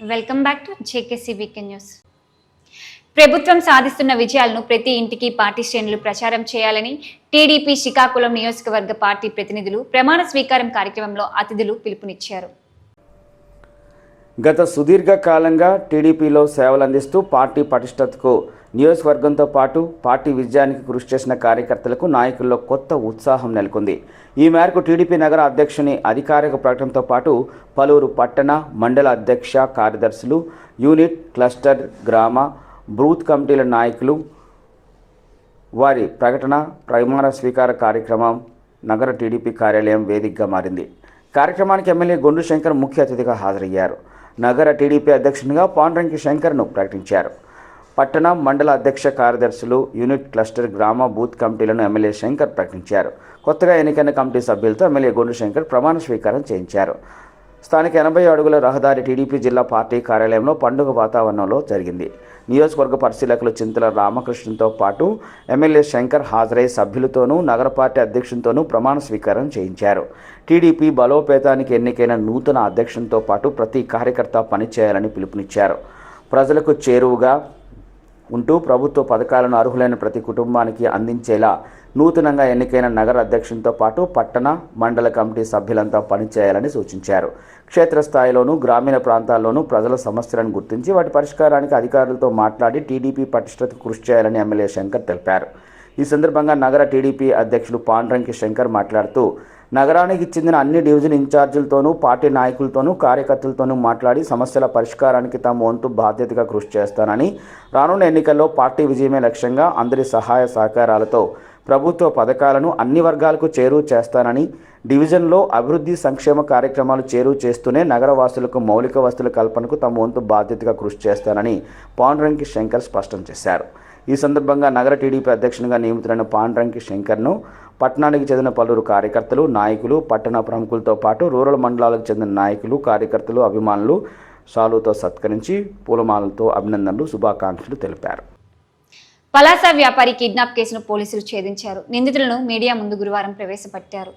Welcome back to JKC weekend news ప్రభుత్వం సాధిస్తున్న విజయాలను ప్రతి ఇంటికి పార్టీ శ్రేణులు ప్రచారం చేయాలని టీడీపీ శ్రీకాకుళం నియోజకవర్గ పార్టీ ప్రతినిధులు ప్రమాణ స్వీకారం కార్యక్రమంలో అతిథులు పిలుపునిచ్చారు. గత సుదీర్ఘ కాలంగా టీడీపీలో సేవలు అందిస్తూ పార్టీ పటిష్టతకు నియోజకవర్గంతో పాటు పార్టీ విజయానికి కృషి చేసిన కార్యకర్తలకు నాయకుల్లో కొత్త ఉత్సాహం నెలకొంది. ఈ మేరకు టీడీపీ నగర అధ్యక్షుని అధికారిక ప్రకటనతో పాటు పలువురు పట్టణ మండల అధ్యక్ష కార్యదర్శులు యూనిట్ క్లస్టర్ గ్రామ బూత్ కమిటీల నాయకులు వారి ప్రకటన ప్రమాణ స్వీకార కార్యక్రమం నగర టీడీపీ కార్యాలయం వేదికగా మారింది. కార్యక్రమానికి ఎమ్మెల్యే గొండు శంకర్ ముఖ్య అతిథిగా హాజరయ్యారు. నగర టీడీపీ అధ్యక్షునిగా పాండ్రంకి శంకర్ను ప్రకటించారు. పట్టణ మండల అధ్యక్ష కార్యదర్శులు యూనిట్ క్లస్టర్ గ్రామ బూత్ కమిటీలను ఎమ్మెల్యే శంకర్ ప్రకటించారు. కొత్తగా ఎన్నికైన కమిటీ సభ్యులతో ఎమ్మెల్యే గొండు శంకర్ ప్రమాణ స్వీకారం చేయించారు. స్థానిక ఎనభై అడుగుల రహదారి టీడీపీ జిల్లా పార్టీ కార్యాలయంలో పండుగ వాతావరణంలో జరిగింది. నియోజకవర్గ పరిశీలకులు చింతల రామకృష్ణతో పాటు ఎమ్మెల్యే శంకర్ హాజరై సభ్యులతోనూ నగర పార్టీ అధ్యక్షునితోనూ ప్రమాణ స్వీకారం చేయించారు. టీడీపీ బలోపేతానికి ఎన్నికైన నూతన అధ్యక్షునితో పాటు ప్రతి కార్యకర్త పనిచేయాలని పిలుపునిచ్చారు. ప్రజలకు చేరువుగా ఉంటూ ప్రభుత్వ పథకాలను అర్హులైన ప్రతి కుటుంబానికి అందించేలా నూతనంగా ఎన్నికైన నగర అధ్యక్షునితో పాటు పట్టణ మండల కమిటీ సభ్యులంతా పనిచేయాలని సూచించారు. క్షేత్రస్థాయిలోనూ గ్రామీణ ప్రాంతాల్లోనూ ప్రజల సమస్యలను గుర్తించి వాటి పరిష్కారానికి అధికారులతో మాట్లాడి టీడీపీ పటిష్టతకు కృషి చేయాలని ఎమ్మెల్యే శంకర్ తెలిపారు. ఈ సందర్భంగా నగర టీడీపీ అధ్యక్షులు పాండ్రంకి శంకర్ మాట్లాడుతూ నగరానికి చెందిన అన్ని డివిజన్ ఇన్ఛార్జీలతోనూ పార్టీ నాయకులతోనూ కార్యకర్తలతోనూ మాట్లాడి సమస్యల పరిష్కారానికి తమ వంతు బాధ్యతగా కృషి చేస్తానని రానున్న ఎన్నికల్లో పార్టీ విజయమే లక్ష్యంగా అందరి సహాయ సహకారాలతో ప్రభుత్వ పథకాలను అన్ని వర్గాలకు చేరువ చేస్తానని డివిజన్లో అభివృద్ధి సంక్షేమ కార్యక్రమాలు చేరువ చేస్తూనే నగరవాసులకు మౌలిక వస్తువుల కల్పనకు తమ వంతు బాధ్యతగా కృషి చేస్తానని పాండురంకి శంకర్ స్పష్టం చేశారు. ఈ సందర్భంగా నగర టీడీపీ అధ్యక్షునిగా నియమితులైన పాండ్రంకి శంకర్ను పట్టణానికి చెందిన పలువురు కార్యకర్తలు నాయకులు పట్టణ ప్రముఖులతో పాటు రూరల్ మండలాలకు చెందిన నాయకులు కార్యకర్తలు అభిమానులు సాలుతో సత్కరించి పూలమాలతో అభినందనలు శుభాకాంక్షలు తెలిపారు. పలాస వ్యాపారి కిడ్నాప్ కేసును పోలీసులు ఛేదించారు. నిందితులను మీడియా ముందు గురువారం ప్రవేశపెట్టారు.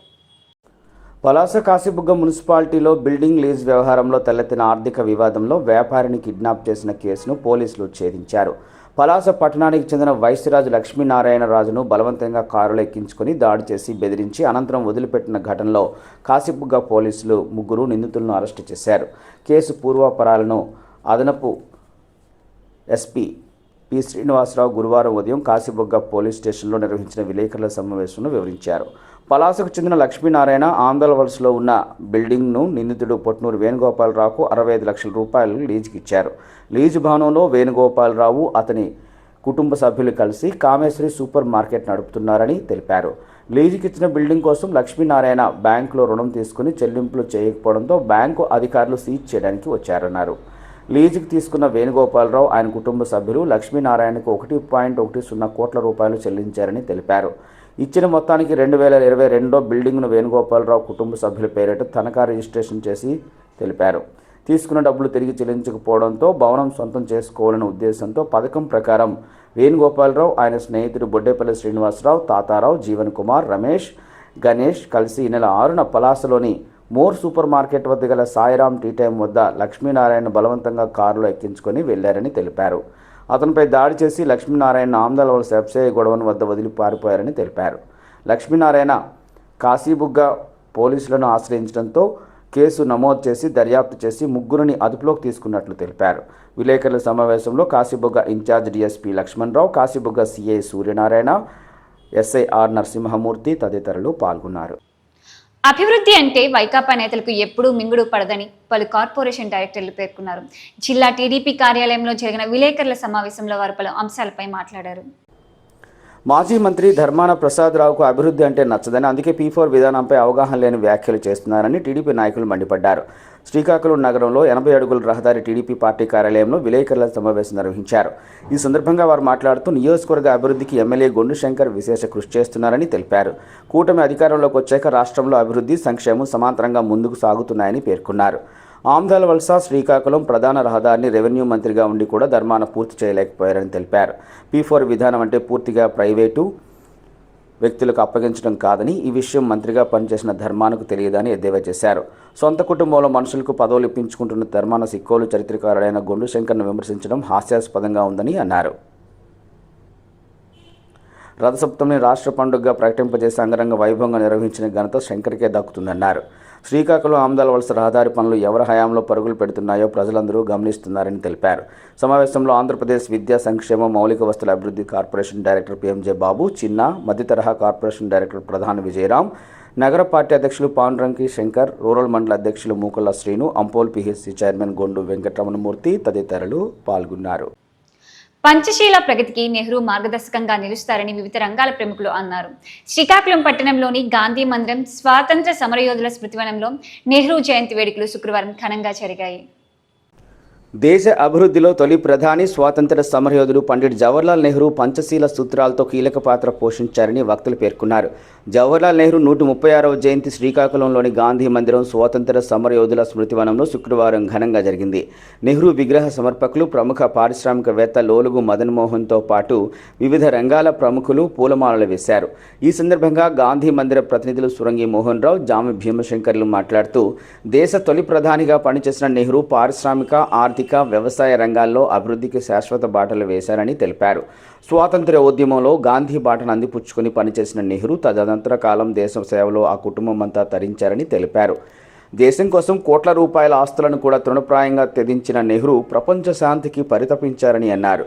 పలాస కాశీబుగ్గ మున్సిపాలిటీలో బిల్డింగ్ లీజ్ వ్యవహారంలో తలెత్తిన ఆర్థిక వివాదంలో వ్యాపారిని కిడ్నాప్ చేసిన కేసును పోలీసులు ఛేదించారు. పలాస పట్టణానికి చెందిన వైశ్యరాజు లక్ష్మీనారాయణరాజును బలవంతంగా కారులో ఎక్కించుకొని దాడి చేసి బెదిరించి అనంతరం వదిలిపెట్టిన ఘటనలో కాశీబుగ్గ పోలీసులు ముగ్గురు నిందితులను అరెస్టు చేశారు. కేసు పూర్వాపరాలను అదనపు ఎస్పీ పి శ్రీనివాసరావు గురువారం ఉదయం కాసిబొగ్గ పోలీస్ స్టేషన్లో నిర్వహించిన విలేకరుల సమావేశంలో వివరించారు. పలాసకు చెందిన లక్ష్మీనారాయణ ఆందోళన వలసలో ఉన్న బిల్డింగ్ను నిందితుడు పొట్నూరు వేణుగోపాలరావుకు అరవై ఐదు లక్షల రూపాయలు లీజుకి ఇచ్చారు లీజు భవనంలో వేణుగోపాలరావు అతని కుటుంబ సభ్యులు కలిసి కామేశ్వరి సూపర్ మార్కెట్ నడుపుతున్నారని తెలిపారు. లీజుకిచ్చిన బిల్డింగ్ కోసం లక్ష్మీనారాయణ బ్యాంకులో రుణం తీసుకుని చెల్లింపులు చేయకపోవడంతో బ్యాంకు అధికారులు సీజ్ చేయడానికి వచ్చారన్నారు. లీజుకి తీసుకున్న వేణుగోపాలరావు ఆయన కుటుంబ సభ్యులు లక్ష్మీనారాయణకు ఒకటి పాయింట్ ఒకటి సున్నా కోట్ల రూపాయలు చెల్లించారని తెలిపారు. ఇచ్చిన మొత్తానికి రెండు వేల ఇరవై రెండో బిల్డింగ్ను వేణుగోపాలరావు కుటుంబ సభ్యుల పేరిట తనఖా రిజిస్ట్రేషన్ చేసి తెలిపారు. తీసుకున్న డబ్బులు తిరిగి చెల్లించకపోవడంతో భవనం సొంతం చేసుకోవాలనే ఉద్దేశంతో పథకం ప్రకారం వేణుగోపాలరావు ఆయన స్నేహితుడు బొడ్డేపల్లి శ్రీనివాసరావు తాతారావు జీవన్ కుమార్ రమేష్ గణేష్ కలిసి ఈ నెల ఆరున పలాసలోని మోర్ సూపర్ మార్కెట్ వద్ద గల సాయిరామ్ టీ టైం వద్ద లక్ష్మీనారాయణ బలవంతంగా కారులో ఎక్కించుకొని వెళ్ళారని తెలిపారు. అతనిపై దాడి చేసి లక్ష్మీనారాయణ ఆమ్దాల వలస వెబ్సైట్ గొడవను వద్ద వదిలి పారిపోయారని తెలిపారు. లక్ష్మీనారాయణ కాశీబుగ్గ పోలీసులను ఆశ్రయించడంతో కేసు నమోదు చేసి దర్యాప్తు చేసి ముగ్గురిని అదుపులోకి తీసుకున్నట్లు తెలిపారు. విలేకరుల సమావేశంలో Kasibugga in charge DSP Lakshmana Rao Kasibugga CI Suryanarayana SI R Narasimhamurthy తదితరులు పాల్గొన్నారు. అభివృద్ధి అంటే వైకాపా నేతలకు ఎప్పుడూ మింగుడు పడదని పలు కార్పొరేషన్ డైరెక్టర్లు పేర్కొన్నారు. జిల్లా టీడీపీ కార్యాలయంలో జరిగిన విలేకరుల సమావేశంలో వారు పలు అంశాలపై మాట్లాడారు. మాజీ మంత్రి ధర్మాన ప్రసాదరావుకు అభివృద్ధి అంటే నచ్చదని అందుకే పీ ఫోర్ విధానంపై అవగాహన లేని వ్యాఖ్యలు చేస్తున్నారని టీడీపీ నాయకులు మండిపడ్డారు. శ్రీకాకుళం నగరంలో ఎనభై అడుగుల రహదారి టీడీపీ పార్టీ కార్యాలయంలో విలేకరుల సమావేశం నిర్వహించారు. ఈ సందర్భంగా వారు మాట్లాడుతూ నియోజకవర్గ అభివృద్ధికి ఎమ్మెల్యే గొండు శంకర్ విశేష కృషి చేస్తున్నారని తెలిపారు. కూటమి అధికారంలోకి వచ్చాక రాష్ట్రంలో అభివృద్ధి సంక్షేమం సమాంతరంగా ముందుకు సాగుతున్నాయని పేర్కొన్నారు. ఆంధ్రాల వలస శ్రీకాకుళం ప్రధాన రహదారిని రెవెన్యూ మంత్రిగా ఉండి కూడా ధర్మాన పూర్తి చేయలేకపోయారని తెలిపారు. పీ ఫోర్ విధానం అంటే పూర్తిగా ప్రైవేటు వ్యక్తులకు అప్పగించడం కాదని ఈ విషయం మంత్రిగా పనిచేసిన ధర్మానికి తెలియదని ఎద్దేవా చేశారు. సొంత కుటుంబంలో మనుషులకు పదవులు ఇప్పించుకుంటున్న ధర్మాన సిక్కోలు చరిత్రకారుడైన గుండు శంకర్ను విమర్శించడం హాస్యాస్పదంగా ఉందని అన్నారు. రథసప్తమిని రాష్ట్ర పండుగగా ప్రకటింపజేసి అంగరంగ వైభవంగా నిర్వహించిన ఘనత శంకర్కే దక్కుతుందన్నారు. శ్రీకాకుళం ఆమదాల వలస రహదారి పనులు ఎవరి హయాంలో పరుగులు పెడుతున్నాయో ప్రజలందరూ గమనిస్తున్నారని తెలిపారు. సమావేశంలో ఆంధ్రప్రదేశ్ విద్యా సంక్షేమ మౌలిక వస్తుల అభివృద్ధి కార్పొరేషన్ డైరెక్టర్ పిఎంజే బాబు చిన్న మధ్యతరహా కార్పొరేషన్ డైరెక్టర్ ప్రధాన విజయరామ్ నగర పార్టీ అధ్యక్షులు పాండ్రంకి శంకర్ రూరల్ మండల అధ్యక్షులు మూకల్ల శ్రీను అంపోల్ పిహెచ్సి చైర్మన్ గొండు వెంకటరమణమూర్తి తదితరులు పాల్గొన్నారు. పంచశీల ప్రగతికి నెహ్రూ మార్గదర్శకంగా నిలుస్తారని వివిధ రంగాల ప్రముఖులు అన్నారు. శ్రీకాకుళం పట్టణంలోని గాంధీ మందిరం స్వాతంత్ర సమరయోధుల స్మృతివనంలో నెహ్రూ జయంతి వేడుకలు శుక్రవారం ఘనంగా జరిగాయి. దేశ అభివృద్ధిలో తొలి ప్రధాని స్వాతంత్ర సమరయోధుడు పండిట్ జవహర్లాల్ నెహ్రూ పంచశీల సూత్రాలతో కీలక పాత్ర పోషించారని వక్తలు పేర్కొన్నారు. జవహర్లాల్ నెహ్రూ నూట ముప్పై ఆరవ జయంతి శ్రీకాకుళంలోని గాంధీ మందిరం స్వాతంత్ర సమరయోధుల స్మృతివనంలో శుక్రవారం ఘనంగా జరిగింది. నెహ్రూ విగ్రహ సమర్పకులు ప్రముఖ పారిశ్రామికవేత్త లోలుగు మదన్ మోహన్తో పాటు వివిధ రంగాల ప్రముఖులు పూలమాలలు వేశారు. ఈ సందర్భంగా గాంధీ మందిర ప్రతినిధులు సురంగి మోహన్ రావు జామి భీమశంకర్లు మాట్లాడుతూ దేశ తొలి ప్రధానిగా పనిచేసిన నెహ్రూ పారిశ్రామిక ఆర్థిక వ్యవసాయ రంగాల్లో అభివృద్ధికి శాశ్వత బాటలు వేశారని తెలిపారు. స్వాతంత్ర్య ఉద్యమంలో గాంధీ బాటను అందిపుచ్చుకొని పనిచేసిన నెహ్రూ తదనంతర కాలం దేశం సేవలో ఆ కుటుంబం అంతా తరించారని తెలిపారు. దేశం కోసం కోట్ల రూపాయల ఆస్తులను కూడా తృణప్రాయంగా త్యజించిన నెహ్రూ ప్రపంచ శాంతికి పరితపించారని అన్నారు.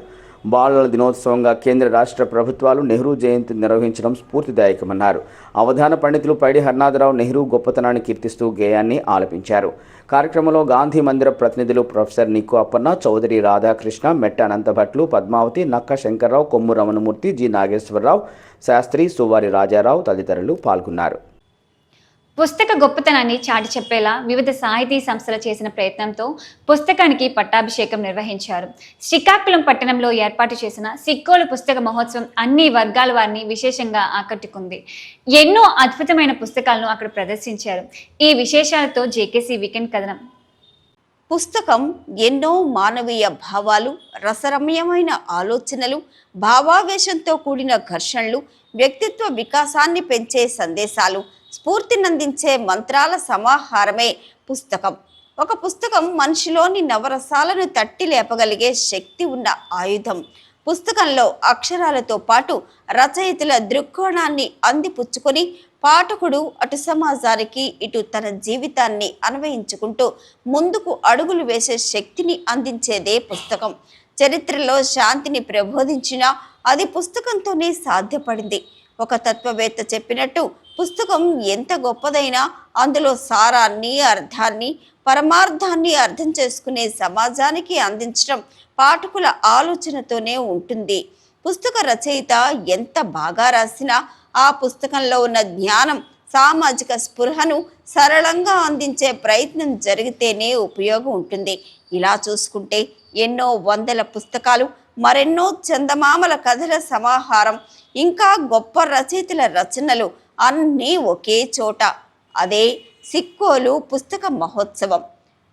బాలల దినోత్సవంగా కేంద్ర రాష్ట్ర ప్రభుత్వాలు నెహ్రూ జయంతి నిర్వహించడం స్ఫూర్తిదాయకమన్నారు. అవధాన పండితులు పైడి హర్నాథరావు నెహ్రూ గొప్పతనాన్ని కీర్తిస్తూ గేయాన్ని ఆలపించారు. కార్యక్రమంలో గాంధీ మందిర ప్రతినిధులు ప్రొఫెసర్ నిక్కు అప్పన్న చౌదరి రాధాకృష్ణ మెట్ట అనంతభట్లు పద్మావతి నక్క శంకర్రావు కొమ్ము రమణమూర్తి జి నాగేశ్వరరావు శాస్త్రి సువారి రాజారావు తదితరులు పాల్గొన్నారు. పుస్తక గొప్పతనాన్ని చాటి చెప్పేలా వివిధ సాహితీ సంస్థలు చేసిన ప్రయత్నంతో పుస్తకానికి పట్టాభిషేకం నిర్వహించారు. శ్రీకాకుళం పట్టణంలో ఏర్పాటు చేసిన సిక్కోలు పుస్తక మహోత్సవం అన్ని వర్గాల వారిని విశేషంగా ఆకట్టుకుంది. ఎన్నో అద్భుతమైన పుస్తకాలను అక్కడ ప్రదర్శించారు. ఈ విశేషాలతో జేకేసీ వీకెండ్ కథనం. పుస్తకం ఎన్నో మానవీయ భావాలు రసరమ్యమైన ఆలోచనలు భావావేశంతో కూడిన ఘర్షణలు వ్యక్తిత్వ వికాసాన్ని పెంచే సందేశాలు స్ఫూర్తినందించే మంత్రాల సమాహారమే పుస్తకం. ఒక పుస్తకం మనిషిలోని నవరసాలను తట్టి లేపగలిగే శక్తి ఉన్న ఆయుధం. పుస్తకంలో అక్షరాలతో పాటు రచయితల దృక్కోణాన్ని అందిపుచ్చుకొని పాఠకుడు అటు సమాజానికి ఇటు తన జీవితాన్ని అన్వయించుకుంటూ ముందుకు అడుగులు వేసే శక్తిని అందించేదే పుస్తకం. చరిత్రలో శాంతిని ప్రబోధించిన అది పుస్తకంతోనే సాధ్యపడింది. ఒక తత్వవేత్త చెప్పినట్టు పుస్తకం ఎంత గొప్పదైనా అందులో సారాన్ని అర్థాన్ని పరమార్థాన్ని అర్థం చేసుకునే సమాజానికి అందించడం పాఠకుల ఆలోచనతోనే ఉంటుంది. పుస్తక రచయిత ఎంత బాగా రాసినా ఆ పుస్తకంలో ఉన్న జ్ఞానం సామాజిక స్పృహను సరళంగా అందించే ప్రయత్నం జరిగితేనే ఉపయోగం ఉంటుంది. ఇలా చూసుకుంటే ఎన్నో వందల పుస్తకాలు మరెన్నో చందమామల కథల సమాహారం ఇంకా గొప్ప రచయితల రచనలు అన్నీ ఒకే చోట. అదే సిక్కోలు పుస్తక మహోత్సవం.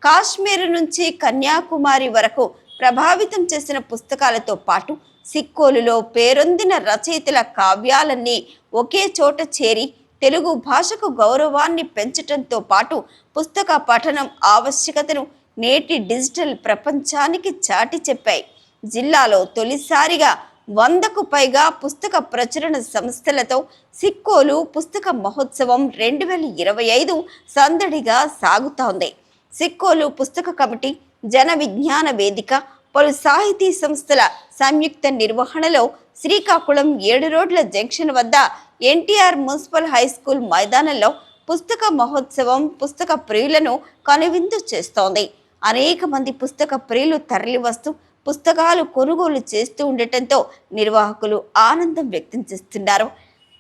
కాశ్మీర్ నుంచి కన్యాకుమారి వరకు ప్రభావితం చేసిన పుస్తకాలతో పాటు సిక్కోలులో పేరొందిన రచయితల కావ్యాలన్నీ ఒకే చోట చేరి తెలుగు భాషకు గౌరవాన్ని పెంచటంతో పాటు పుస్తక పఠనం ఆవశ్యకతను నేటి డిజిటల్ ప్రపంచానికి చాటి చెప్పాయి. జిల్లాలో తొలిసారిగా వందకు పైగా పుస్తక ప్రచురణ సంస్థలతో సిక్కోలు పుస్తక మహోత్సవం రెండు వేల ఇరవై ఐదు సందడిగా సాగుతోంది. సిక్కోలు పుస్తక కమిటీ జన విజ్ఞాన వేదిక పలు సాహితీ సంస్థల సంయుక్త నిర్వహణలో శ్రీకాకుళం ఏడు రోడ్ల జంక్షన్ వద్ద ఎన్టీఆర్ మున్సిపల్ హై స్కూల్ మైదానంలో పుస్తక మహోత్సవం పుస్తక ప్రియులను కనువిందు చేస్తోంది. అనేక మంది పుస్తక ప్రియులు తరలివస్తూ పుస్తకాలు కొనుగోలు చేస్తూ ఉండటంతో నిర్వాహకులు ఆనందం వ్యక్తం చేస్తున్నారు.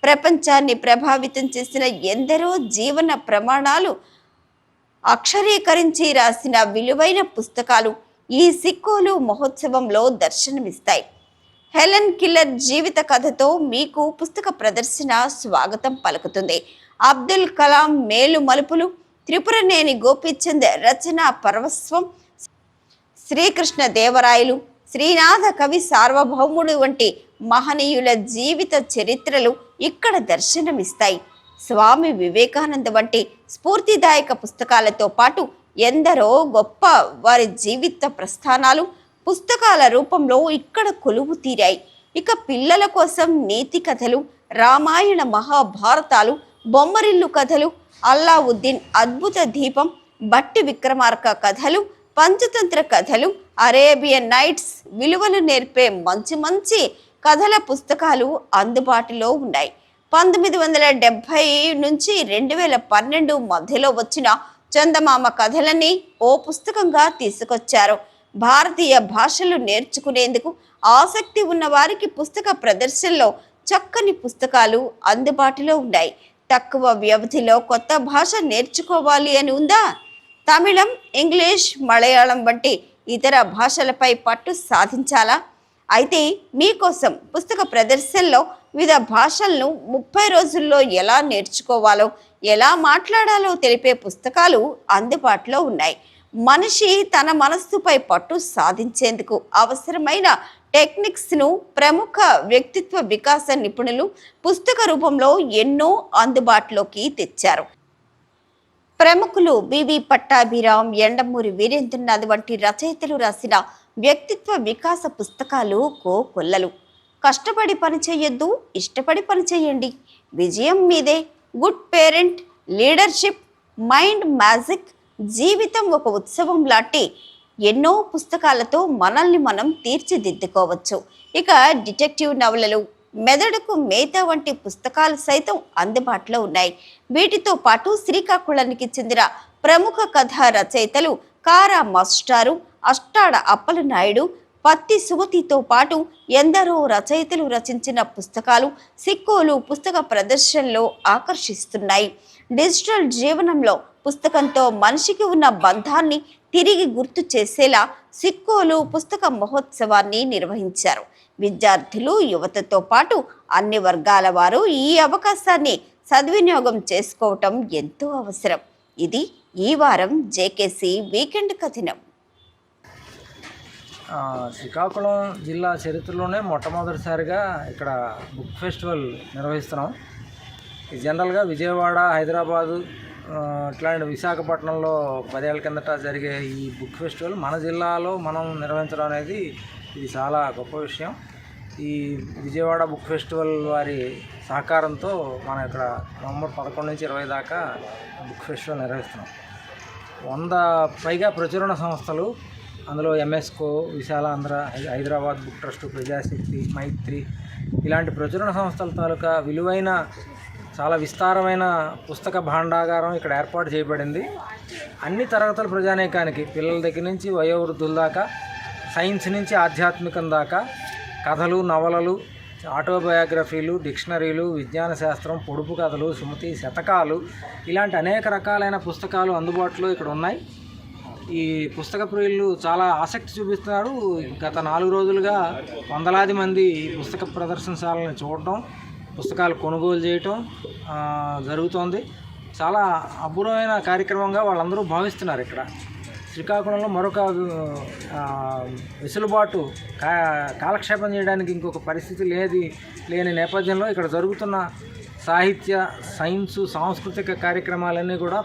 ప్రపంచాన్ని ప్రభావితం చేసిన ఎందరో జీవన ప్రమాణాలు అక్షరీకరించి రాసిన విలువైన పుస్తకాలు ఈ సిక్కోలు మహోత్సవంలో దర్శనమిస్తాయి. హెలెన్ కిల్లర్ జీవిత కథతో మీకు పుస్తక ప్రదర్శన స్వాగతం పలుకుతుంది. అబ్దుల్ కలాం మేలు మలుపులు త్రిపురనేని గోపీచంద్ రచన పర్వస్వం శ్రీకృష్ణ దేవరాయలు శ్రీనాథ కవి సార్వభౌముడు వంటి మహనీయుల జీవిత చరిత్రలు ఇక్కడ దర్శనమిస్తాయి. స్వామి వివేకానంద వంటి స్ఫూర్తిదాయక పుస్తకాలతో పాటు ఎందరో గొప్ప వారి జీవిత ప్రస్థానాలు పుస్తకాల రూపంలో ఇక్కడ కొలువు తీరాయి. ఇక పిల్లల కోసం నీతి కథలు రామాయణ మహాభారతాలు బొమ్మరిల్లు కథలు అల్లావుద్దీన్ అద్భుత దీపం బట్టి విక్రమార్క కథలు పంచతంత్ర కథలు అరేబియన్ నైట్స్ విలువలు నేర్పే మంచి మంచి కథల పుస్తకాలు అందుబాటులో ఉన్నాయి. పంతొమ్మిది వందల డెబ్భై నుంచి రెండు వేల పన్నెండు మధ్యలో వచ్చిన చందమామ కథలని ఓ పుస్తకంగా తీసుకొచ్చారు. భారతీయ భాషలు నేర్చుకునేందుకు ఆసక్తి ఉన్న వారికి పుస్తక ప్రదర్శనలో చక్కని పుస్తకాలు అందుబాటులో ఉన్నాయి. తక్కువ వ్యవధిలో కొత్త భాష నేర్చుకోవాలి అని ఉందా? తమిళం ఇంగ్లీష్ మలయాళం వంటి ఇతర భాషలపై పట్టు సాధించాలా? అయితే మీకోసం పుస్తక ప్రదర్శనలో వివిధ భాషలను ముప్పై రోజుల్లో ఎలా నేర్చుకోవాలో ఎలా మాట్లాడాలో తెలిపే పుస్తకాలు అందుబాటులో ఉన్నాయి. మనిషి తన మనస్సుపై పట్టు సాధించేందుకు అవసరమైన టెక్నిక్స్ను ప్రముఖ వ్యక్తిత్వ వికాస నిపుణులు పుస్తక రూపంలో ఎన్నో అందుబాటులోకి తెచ్చారు. ప్రముఖులు బివి పట్టాభిరామ్ ఎండమూరి వీరేంద్రనాథ్ వంటి రచయితలు రాసిన వ్యక్తిత్వ వికాస పుస్తకాలు కోకొల్లలు కష్టపడి పని చేయొద్దు ఇష్టపడి పని చేయండి విజయం మీదే. Good parent leadership mind magic జీవితం ఒక ఉత్సవం లాంటి ఎన్నో పుస్తకాలతో మనల్ని మనం తీర్చిదిద్దుకోవచ్చు. ఇక డిటెక్టివ్ నవలలు. మెదడుకు మేత వంటి పుస్తకాలు సైతం అందుబాటులో ఉన్నాయి. వీటితో పాటు శ్రీకాకుళానికి చెందిన ప్రముఖ కథా రచయితలు కారా మాస్టారు అష్టాడ అప్పల నాయుడు పత్తి సుమతితో పాటు ఎందరో రచయితలు రచించిన పుస్తకాలు సిక్కోలు పుస్తక ప్రదర్శనలో ఆకర్షిస్తున్నాయి. డిజిటల్ జీవనంలో పుస్తకంతో మనిషికి ఉన్న బంధాన్ని తిరిగి గుర్తు చేసేలా సిక్కోలు పుస్తక మహోత్సవాన్ని నిర్వహించారు. విద్యార్థులు యువతతో పాటు అన్ని వర్గాల వారు ఈ అవకాశాన్ని సద్వినియోగం చేసుకోవటం ఎంతో అవసరం. ఇది ఈ వారం జేకేసి వీకెండ్ కథనం. శ్రీకాకుళం జిల్లా చరిత్రలోనే మొట్టమొదటిసారిగా ఇక్కడ బుక్ ఫెస్టివల్ నిర్వహిస్తున్నాం. జనరల్గా విజయవాడ హైదరాబాదు ఇట్లాంటి విశాఖపట్నంలో పదేళ్ళ కిందట జరిగే ఈ బుక్ ఫెస్టివల్ మన జిల్లాలో మనం నిర్వహించడం అనేది ఇది చాలా గొప్ప విషయం. ఈ విజయవాడ బుక్ ఫెస్టివల్ వారి సహకారంతో మనం ఇక్కడ నవంబర్ పదకొండు నుంచి ఇరవై దాకా బుక్ ఫెస్టివల్ నిర్వహిస్తున్నాం. వంద పైగా ప్రచురణ సంస్థలు అందులో ఎంఎస్కో విశాలాంధ్ర హై- హైదరాబాద్ బుక్ ట్రస్ట్ ప్రజాశక్తి మైత్రి ఇలాంటి ప్రచురణ సంస్థల తాలూకా విలువైన చాలా విస్తారమైన పుస్తక భాండాగారం ఇక్కడ ఏర్పాటు చేయబడింది. అన్ని తరగతుల ప్రజానీకానికి పిల్లల దగ్గర నుంచి వయోవృద్ధుల దాకా సైన్స్ నుంచి ఆధ్యాత్మికం దాకా కథలు నవలలు ఆటోబయోగ్రఫీలు డిక్షనరీలు విజ్ఞాన శాస్త్రం పొడుపు కథలు సుమతి శతకాలు ఇలాంటి అనేక రకాలైన పుస్తకాలు అందుబాటులో ఇక్కడ ఉన్నాయి. ఈ పుస్తక ప్రియులు చాలా ఆసక్తి చూపిస్తున్నారు. గత నాలుగు రోజులుగా వందలాది మంది పుస్తక ప్రదర్శనశాలను చూడటం పుస్తకాలు కొనుగోలు చేయటం జరుగుతోంది. చాలా అపూర్వమైన కార్యక్రమంగా వాళ్ళందరూ భావిస్తున్నారు ఇక్కడ. శ్రీకాకుళంలో మరొక వెసులుబాటు కా కాలక్షేపం చేయడానికి ఇంకొక పరిస్థితి లేది లేని నేపథ్యంలో ఇక్కడ జరుగుతున్న సాహిత్య సైన్సు సాంస్కృతిక కార్యక్రమాలన్నీ కూడా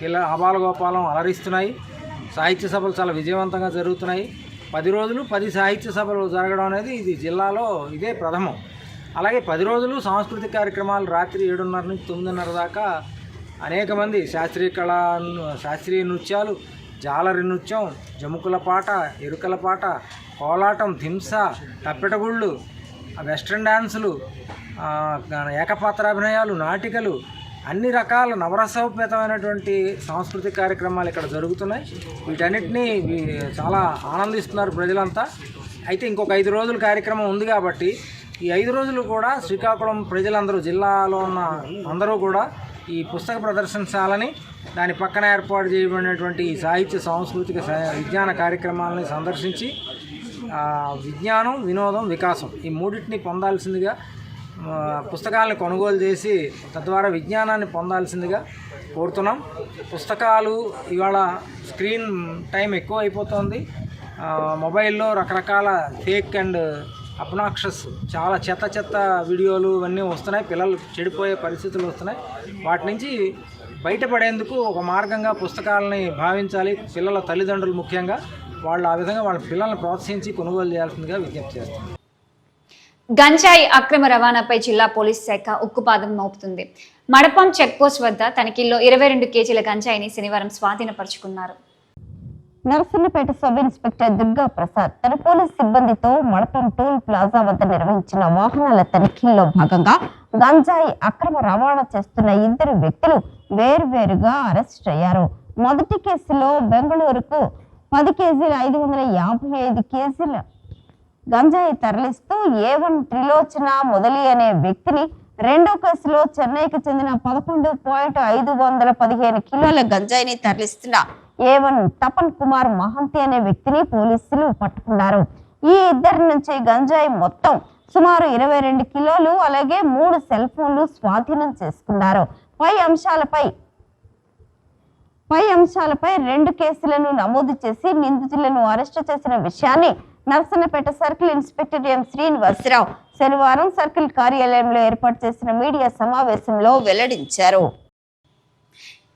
పిల్ల ఆబాలగోపాలం అలరిస్తున్నాయి. సాహిత్య సభలు చాలా విజయవంతంగా జరుగుతున్నాయి. పది రోజులు పది సాహిత్య సభలు జరగడం అనేది ఇది జిల్లాలో ఇదే ప్రథమం. అలాగే పది రోజులు సాంస్కృతిక కార్యక్రమాలు రాత్రి ఏడున్నర నుంచి తొమ్మిదిన్నర దాకా అనేక మంది శాస్త్రీయ కళా శాస్త్రీయ నృత్యాలు జాలరి నృత్యం జముకుల పాట ఎరుకల పాట కోలాటం ధింస తప్పెటగుళ్ళు వెస్ట్రన్ డ్యాన్సులు ఏకపాత్రాభినయాలు నాటికలు అన్ని రకాల నవరసోపేతమైనటువంటి సాంస్కృతిక కార్యక్రమాలు ఇక్కడ జరుగుతున్నాయి. వీటన్నిటినీ చాలా ఆనందిస్తున్నారు ప్రజలంతా. అయితే ఇంకొక ఐదు రోజుల కార్యక్రమం ఉంది కాబట్టి ఈ ఐదు రోజులు కూడా శ్రీకాకుళం ప్రజలందరూ జిల్లాలో ఉన్న అందరూ కూడా ఈ పుస్తక ప్రదర్శనశాలని దాని పక్కన ఏర్పాటు చేయబడినటువంటి ఈ సాహిత్య సాంస్కృతిక విజ్ఞాన కార్యక్రమాలని సందర్శించి విజ్ఞానం వినోదం వికాసం ఈ మూడింటిని పొందాల్సిందిగా పుస్తకాలను కొనుగోలు చేసి తద్వారా విజ్ఞానాన్ని పొందాల్సిందిగా కోరుతున్నాం. పుస్తకాలు ఇవాళ స్క్రీన్ టైం ఎక్కువ అయిపోతుంది మొబైల్లో రకరకాల ఫేక్ అండ్ అప్నాక్షస్ చాలా చెత్త చెత్త వీడియోలు ఇవన్నీ వస్తున్నాయి. పిల్లలు చెడిపోయే పరిస్థితులు వస్తున్నాయి. వాటి నుంచి బయటపడేందుకు ఒక మార్గంగా పుస్తకాలని భావించాలి. పిల్లల తల్లిదండ్రులు ముఖ్యంగా. వాళ్ళు ఆ విధంగా వాళ్ళ పిల్లల్ని ప్రోత్సహించి కొనుగోలు చేయాల్సిందిగా విజ్ఞప్తి చేస్తారు గంజాయి అక్రమ రవాణాపై జిల్లా పోలీస్ శాఖ ఉక్కుపాదం మోపుతుంది. మడపం చెక్పోస్ట్ వద్ద తనిఖీల్లో ఇరవై రెండు కేజీల గంజాయిని శనివారం స్వాధీనపరుచుకున్నారు. నరసన్నపేట సబ్ ఇన్స్పెక్టర్ దుర్గా ప్రసాద్ తన పోలీస్ సిబ్బందితో మడపం టోల్ ప్లాజా వద్ద నిర్వహించిన వాహనాల తనిఖీల్లో భాగంగా గంజాయి అక్రమ రవాణా చేస్తున్న ఇద్దరు వ్యక్తులు వేరువేరుగా అరెస్ట్ అయ్యారు. మొదటి కేసులో బెంగళూరుకు పది కేజీల ఐదు వందల యాభై ఐదు కేజీల గంజాయి తరలిస్తూ ఏ వన్ త్రిలోచన మొదలి అనే వ్యక్తిని రెండో కేసులో చెన్నైకి చెందిన పదకొండు పాయింట్ ఐదు వందల పదిహేను కిలోల గంజాయిని తరలిస్తున్న ఏవన్ తపన్ కుమార్ మహంతి అనే వ్యక్తిని పోలీసులు పట్టుకున్నారు. ఈ ఇద్దరి నుంచి గంజాయి మొత్తం సుమారు ఇరవై రెండు కిలోలు అలాగే మూడు సెల్ ఫోన్లు స్వాధీనం చేసుకున్నారు. పై అంశాలపై పై అంశాలపై రెండు కేసులను నమోదు చేసి నిందితులను అరెస్టు చేసిన విషయాన్ని Narsannapeta circle inspector M Srinivasa Rao శనివారం సర్కిల్ కార్యాలయంలో ఏర్పాటు చేసిన మీడియా సమావేశంలో వెల్లడించారు.